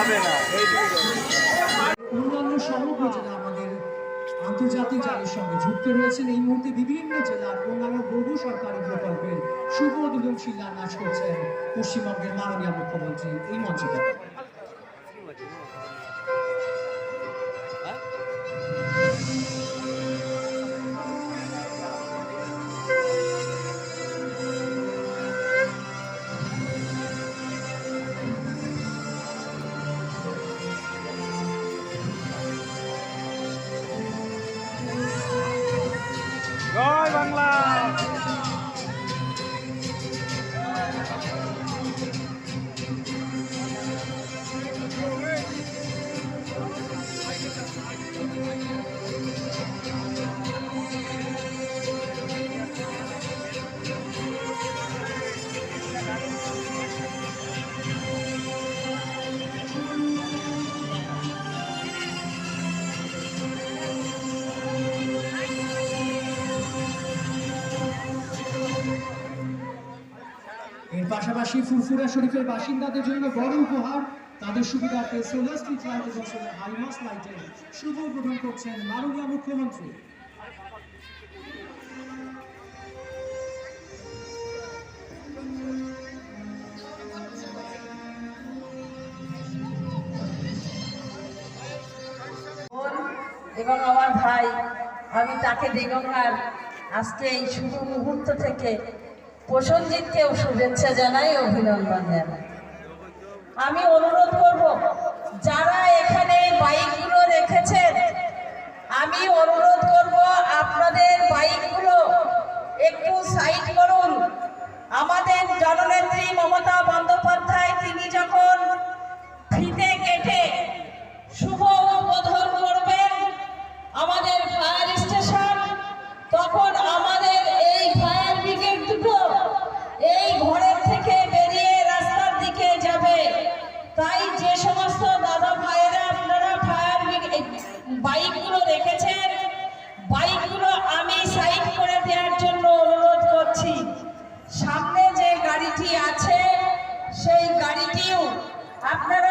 যাবে না। আমাদের আন্তর্জাতিক জালের সঙ্গে যুক্ত রয়েছেন এই মুহূর্তে বিভিন্ন জেলার অন্যান্য বহু সরকারি প্রকল্পের শুভ উদ্বোধন শিলান্যাস করছেন পশ্চিমবঙ্গের মাননীয় মুখ্যমন্ত্রী এই মঞ্চ। থেকে 上啦。পাশাপাশি ফুরফুরা শরীফের বাসিন্দাদের জন্য বড় উপহার। তাদের সুবিধার্থে সোলার স্ট্রিট লাইট এবং সোলার হাইমাস লাইটের শুভ উদ্বোধন করছেন মাননীয় মুখ্যমন্ত্রী। এবং আমার ভাই, আমি তাকে দিগঙ্গার আজকে এই শুভ মুহূর্ত থেকে প্রসঞ্জিতকেও শুভেচ্ছা জানাই, অভিনন্দন জানাই। আমি অনুরোধ করব, যারা এখানে বাইকগুলো রেখেছেন, আমি অনুরোধ করব আপনাদের বাইকগুলো একটু সাইড করুন। আমাদের জননেত্রী মমতা বন্দ্যোপাধ্যায় আপনারা